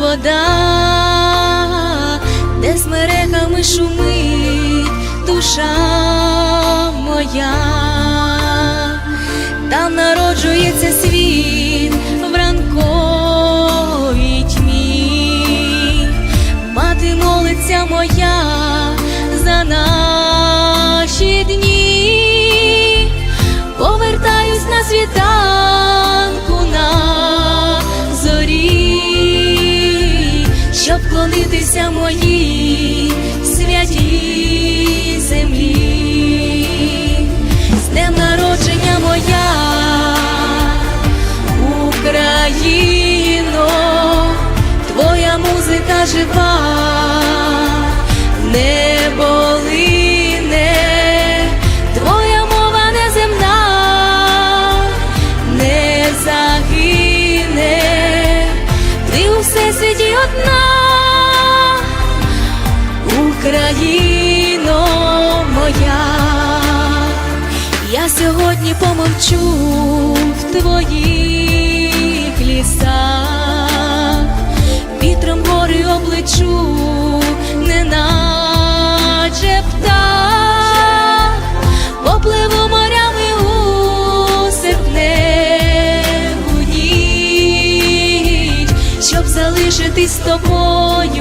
вода, де смерехами шумить душа моя. Там народжується світ клонитися моїй святій землі. З днем народження моя Україно, твоя музика жива, сьогодні помовчу в твоїх лісах, вітром гори облечу, неначе птах, попливу морями у серпневу ніч, щоб залишитись з тобою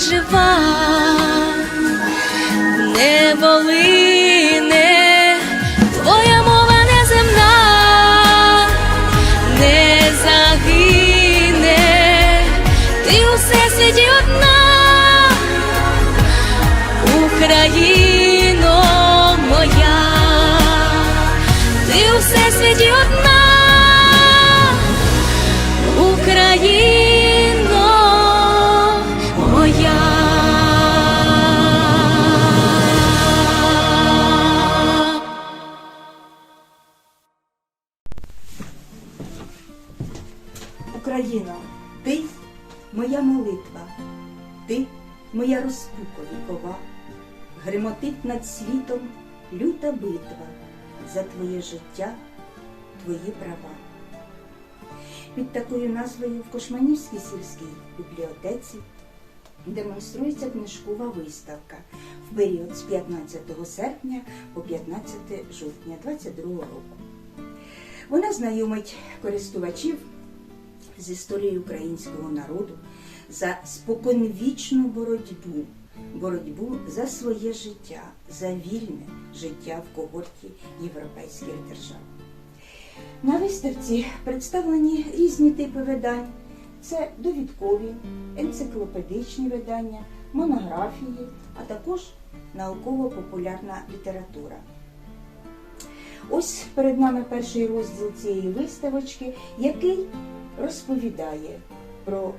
жива, не волине, над світом люта битва за твоє життя, твої права. Під такою назвою в Кошманівській сільській бібліотеці демонструється книжкова виставка в період з 15 серпня по 15 жовтня 2022 року. Вона знайомить користувачів з історією українського народу за споконвічну боротьбу, боротьбу за своє життя, за вільне життя в когорті європейських держав. На виставці представлені різні типи видань. Це довідкові, енциклопедичні видання, монографії, а також науково-популярна література. Ось перед нами перший розділ цієї виставочки, який розповідає про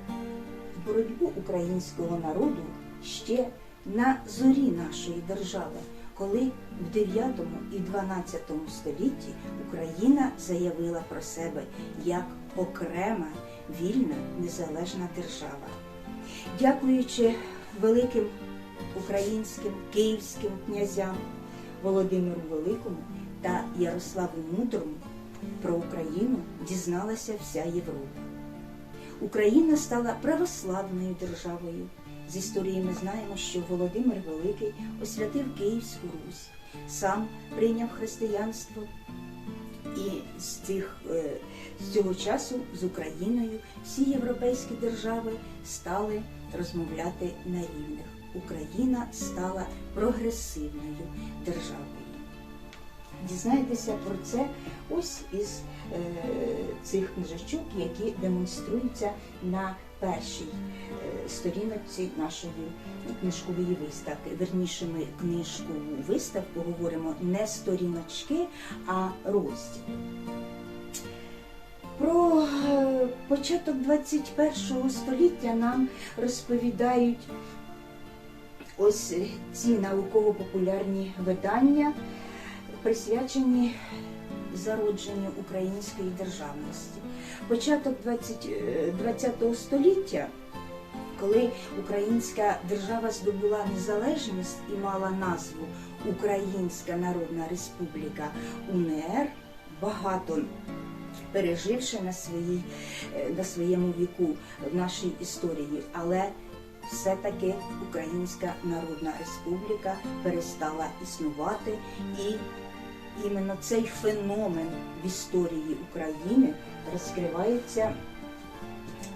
боротьбу українського народу ще на зорі нашої держави, коли в 9 і 12 столітті Україна заявила про себе як окрема вільна незалежна держава. Дякуючи великим українським київським князям Володимиру Великому та Ярославу Мудрому про Україну дізналася вся Європа. Україна стала православною державою. З історії ми знаємо, що Володимир Великий освятив Київську Русь, сам прийняв християнство і з, цих, е, з цього часу з Україною всі європейські держави стали розмовляти на рівних. Україна стала прогресивною державою. Дізнайтеся про це ось із е, цих книжечок, які демонструються на першій е, сторінці нашої книжкової виставки. Верніше, ми книжкову виставку говоримо не сторіночки, а розділ. Про е, початок 21 століття нам розповідають ось ці науково-популярні видання, присвячені зародженню української державності. Початок 20, е, 20 століття, коли Українська держава здобула незалежність і мала назву Українська Народна Республіка УНР, багато переживши на, своїй, е, на своєму віку в нашій історії, але все-таки Українська Народна Республіка перестала існувати і іменно цей феномен в історії України розкривається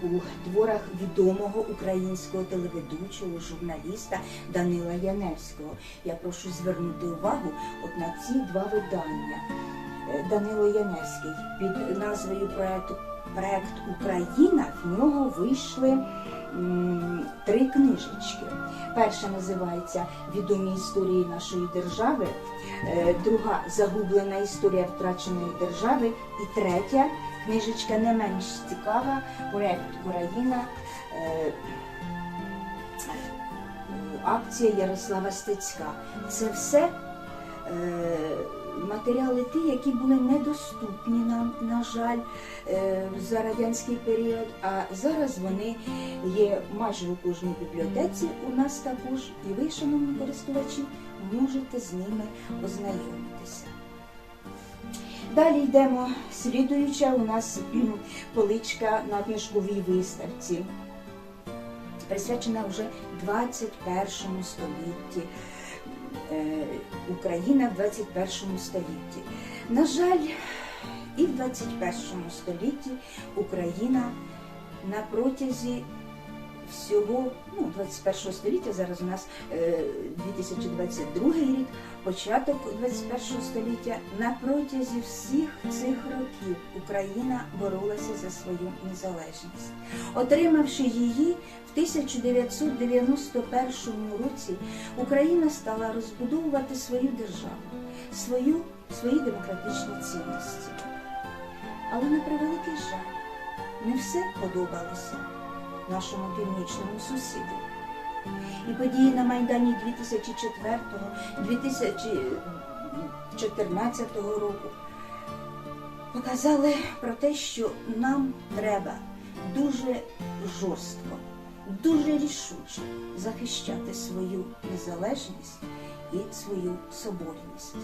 у творах відомого українського телеведучого журналіста Данила Яневського. Я прошу звернути увагу от на ці два видання. Е, Данило Яневський під назвою проекту Проект Україна в нього вийшли три книжечки. Перша називається Відомі історії нашої держави, е, друга Загублена історія втраченої держави і третя книжечка не менш цікава Проект Україна. е, Акція Ярослава Стецька. Це все е, матеріали ті, які були недоступні нам, на жаль, е, за радянський період, а зараз вони є майже у кожній бібліотеці. У нас також, і ви, шановні користувачі, можете з ними ознайомитися. Далі йдемо. Слідуюча у нас поличка на книжковій виставці, присвячена вже 21 столітті. Е, Україна в 21 столітті. На жаль, і в 21 столітті Україна на протязі всього ну, 21 століття, зараз у нас е, 2022 рік, початок 21 століття, на протязі всіх цих років Україна боролася за свою незалежність. Отримавши її в 1991 році, Україна стала розбудовувати свою державу, свою, свої демократичні цінності. Але на превеликий жаль, не все подобалося нашому північному сусіду. І події на Майдані 2004-2014 року показали про те, що нам треба дуже жорстко, дуже рішуче захищати свою незалежність і свою соборність.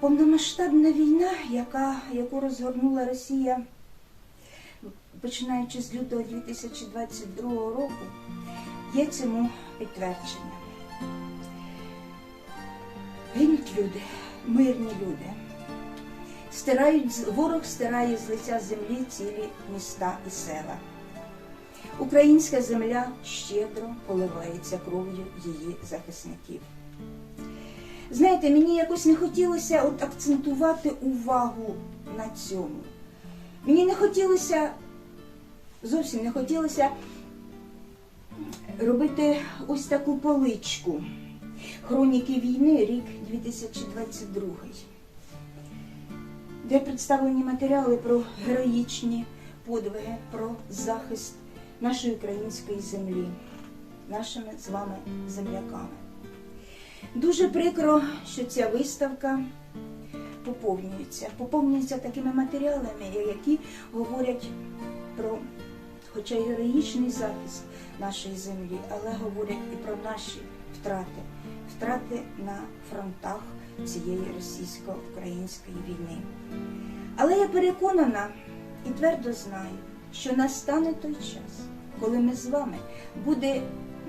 Повномасштабна війна, яка, яку розгорнула Росія починаючи з лютого 2022 року, є цьому підтвердження. Гинуть люди, мирні люди. Стирають, ворог стирає з лиця землі цілі міста і села. Українська земля щедро поливається кров'ю її захисників. Знаєте, мені якось не хотілося от акцентувати увагу на цьому. Мені не хотілося, зовсім не хотілося робити ось таку поличку. Хроніки війни, рік 2022, де представлені матеріали про героїчні подвиги, про захист нашої української землі, нашими з вами земляками. Дуже прикро, що ця виставка поповнюється. Поповнюється такими матеріалами, які говорять про хоча героїчний захист нашої землі, але говорять і про наші втрати, втрати на фронтах цієї російсько-української війни. Але я переконана і твердо знаю, що настане той час, коли ми з вами буде,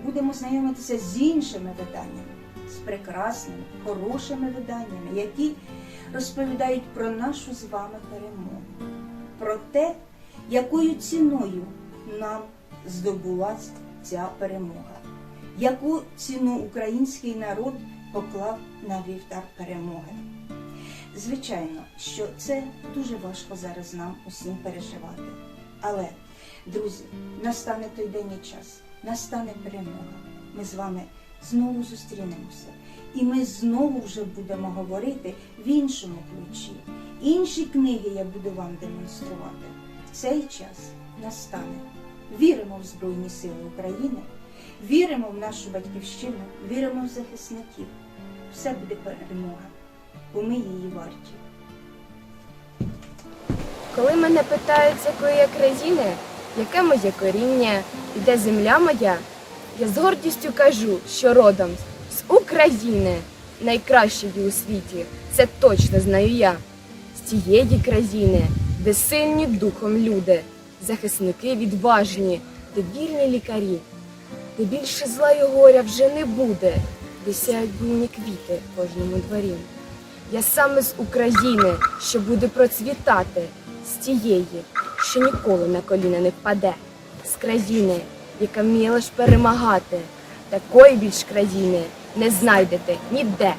будемо знайомитися з іншими виданнями, з прекрасними, хорошими виданнями, які розповідають про нашу з вами перемогу, про те, якою ціною нам здобулась ця перемога, яку ціну український народ поклав на вівтар перемоги. Звичайно, що це дуже важко зараз нам усім переживати. Але, друзі, настане той день і час, настане перемога. Ми з вами знову зустрінемося. І ми знову вже будемо говорити в іншому ключі. Інші книги я буду вам демонструвати. Цей час настане. Віримо в Збройні Сили України, віримо в нашу батьківщину, віримо в захисників. Все буде перемога, бо ми її варті. Коли мене питають, з якої я країни, яке моє коріння і де земля моя, я з гордістю кажу, що родом з України, найкращої у світі, це точно знаю я. З тієї країни, де сильні духом люди, захисники відважні, де вірні лікарі, де більше зла і горя вже не буде, де сяють буйні квіти в кожному дворі. Я саме з України, що буде процвітати, з тієї, що ніколи на коліна не впаде, з країни, яка вміє лиш перемагати. Такої більш країни не знайдете ніде.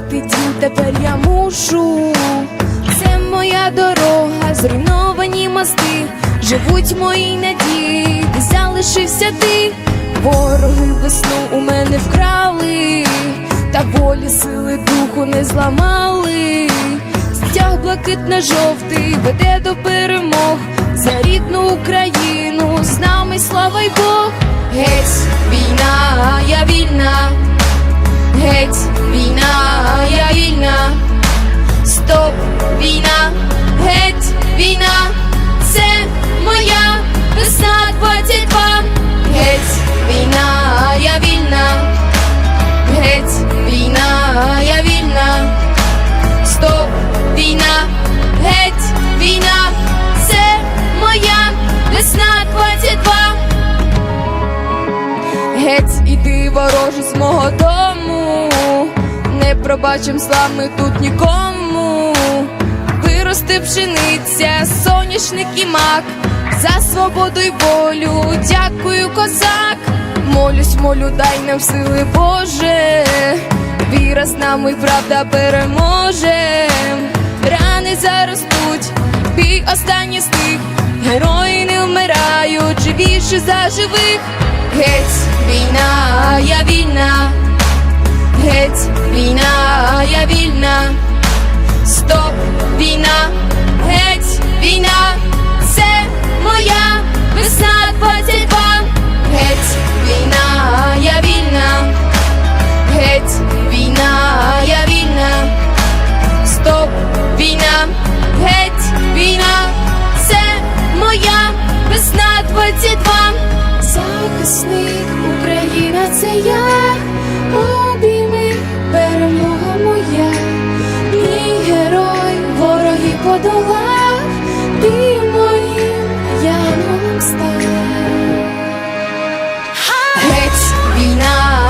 Покидати дім тепер я мушу. Це моя дорога, зруйновані мости, живуть мої надії, залишився ти. Вороги весну у мене вкрали, та волі сили духу не зламали. Стяг блакитно-жовтий веде до перемог за рідну Україну, з нами слава й Бог. Геть, війна, я вільна, геть, війна, я вільна, стоп, війна, геть, війна, це моя весна 22, пробачим слав тут нікому. Вирости пшениця, соняшник і мак, за свободу й волю, дякую, козак. Молюсь, молю, дай нам сили Боже, віра з нами, правда переможе. Рани заростуть, бій останній стих, герої не вмирають, живіші за живих. Геть, війна, я вільна, геть, війна, я вільна, стоп, війна, геть, війна, це моя весна 22, геть, війна, я вільна, геть, війна, я вільна, стоп, війна, геть, війна, це моя весна 22. Захисник Україна, це я, подолав, ти моїм янголом став. Геть, війна,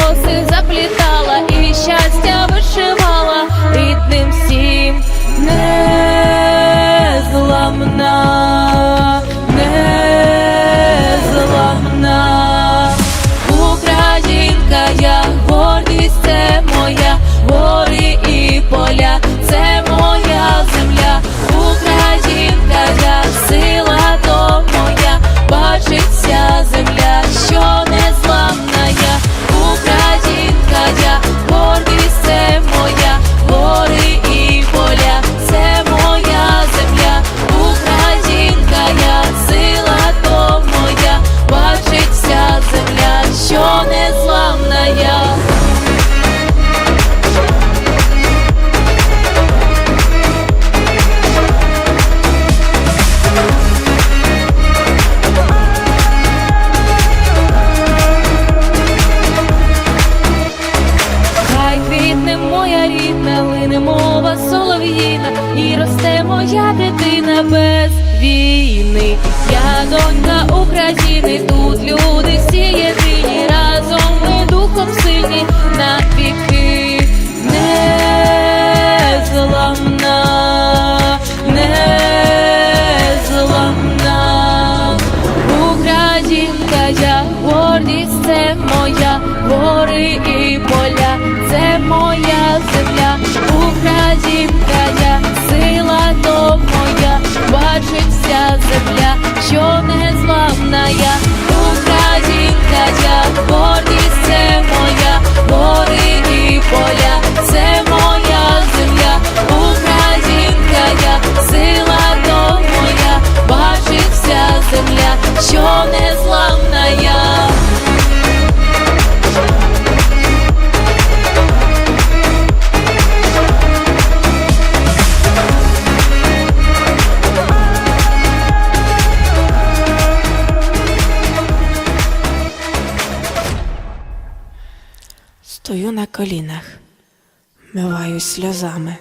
сльозами,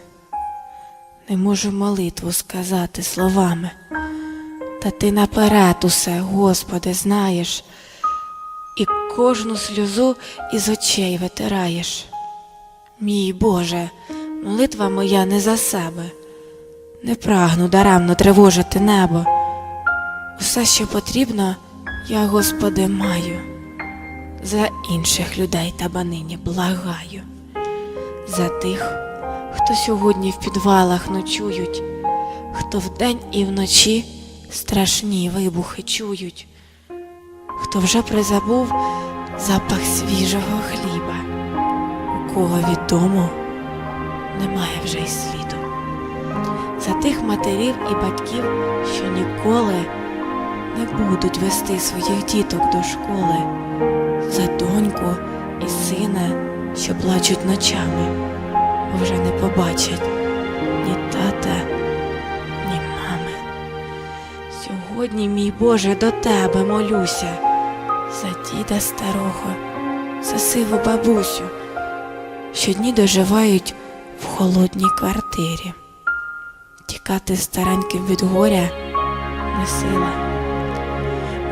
не можу молитву сказати словами. Та ти наперед усе, Господи, знаєш, і кожну сльозу із очей витираєш. Мій Боже, молитва моя не за себе, не прагну даремно тривожити небо. Усе, що потрібно, я, Господи, маю за інших людей та банині благаю, за тих, хто сьогодні в підвалах ночують, хто вдень і вночі страшні вибухи чують, хто вже призабув запах свіжого хліба, у кого від дому немає вже й сліду. За тих матерів і батьків, що ніколи не будуть вести своїх діток до школи за доньку і сина, що плачуть ночами, вже не побачать ні тата, ні мами. Сьогодні, мій Боже, до тебе молюся за діда старого, за сиву бабусю, що дні доживають в холодній квартирі. Тікати стареньким від горя не сила.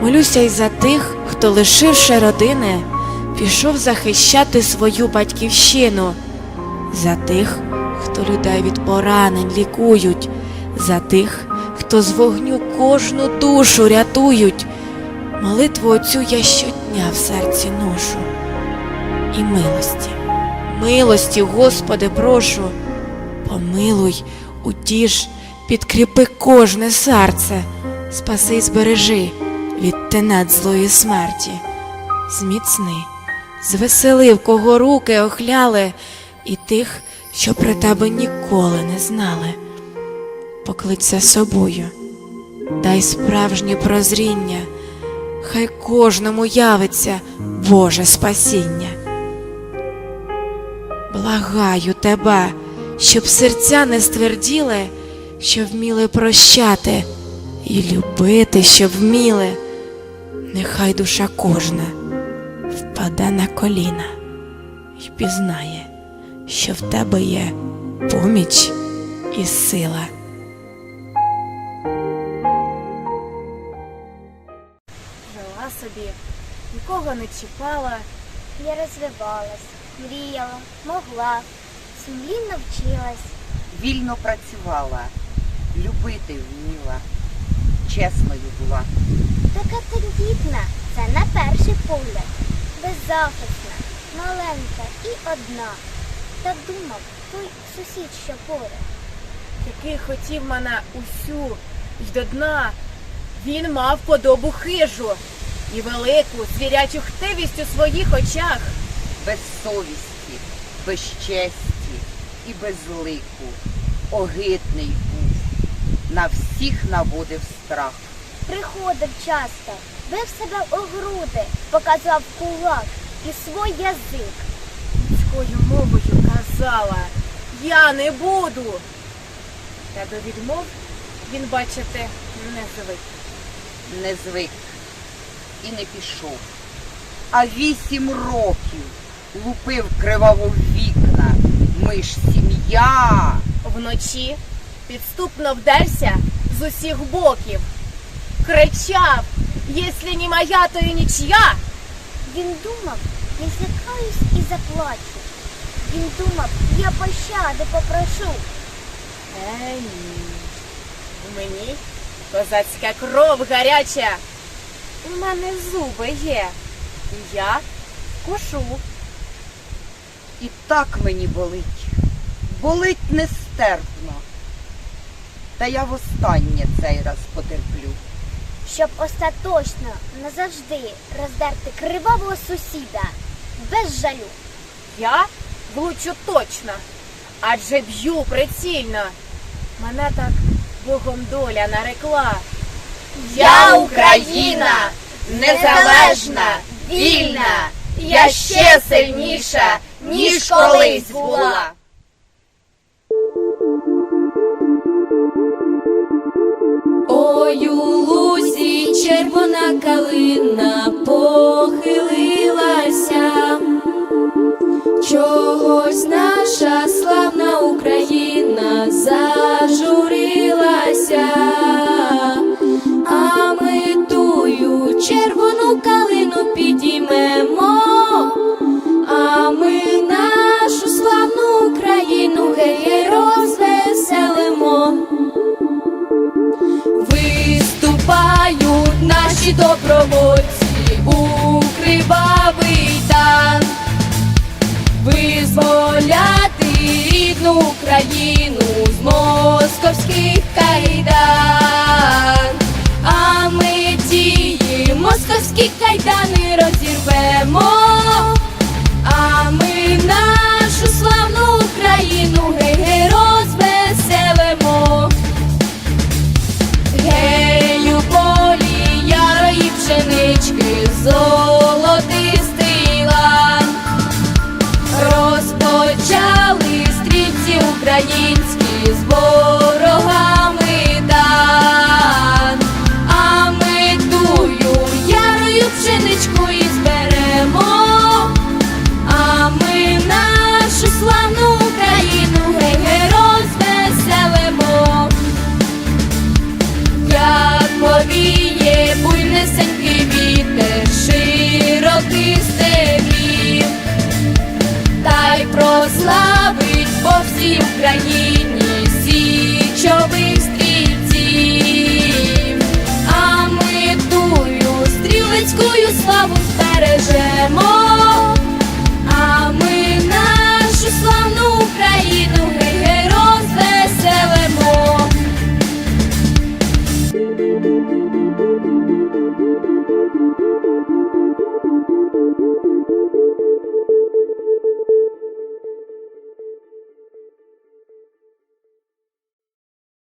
Молюся й за тих, хто, лишивши родини, пішов захищати свою батьківщину, за тих, хто людей від поранень лікують, за тих, хто з вогню кожну душу рятують. Молитву оцю я щодня в серці ношу. І милості, милості, Господи, прошу, помилуй, утіш, підкріпи кожне серце, спаси й збережи від тенет злої смерті, зміцни, звеселив, кого руки охляли, і тих, що при тебе ніколи не знали. Поклич за собою, дай справжнє прозріння, хай кожному явиться Боже спасіння. Благаю тебе, щоб серця не стверділи, щоб вміли прощати і любити, щоб вміли. Нехай душа кожна впаде на коліна і пізнає, що в тебе є поміч і сила. Жила собі, нікого не чіпала, я розвивалась, мріяла, могла, сім'ї навчилась, вільно працювала, любити вміла, чесною була. Така тендітна, це на перший погляд, беззахисна, маленька і одна. Так думав той сусід, що поряд. який хотів мене усю й до дна. Він мав подобу хижу і велику звірячу хтивість у своїх очах. без совісті, без честі і без лику. Огидний був, на всіх наводив страх. Приходив часто, бив себе у груди, показав кулак і свій язик. Людською мовою казала, я не буду. Та до відмов він, бачите, не звик. Не звик і не пішов. А вісім років лупив криваво вікна. Ми ж сім'я. Вночі підступно вдерся з усіх боків. Кричав, якщо не моя, то і нічия. Він думав, я злякаюсь і заплачу. Він думав, я пощади попрошу. Е, ні. У мені козацька кров гаряча. У мене зуби є. І я кошу. І так мені болить. Болить нестерпно. Та я востаннє цей раз потерплю. Щоб остаточно назавжди роздерти кривавого сусіда без жалю. Я влучу точно, адже б'ю прицільно. Мене так Богом доля нарекла. Я Україна, незалежна, вільна, я ще сильніша, ніж колись була. Ой, у лузі червона калина похилилася, чогось наша славна Україна зажурилася, а ми тую червону калину підіймемо, а ми нашу славну Україну гей розвеселимо. Виступають наші добровольці у кривавий дан Визволяти рідну Україну з московських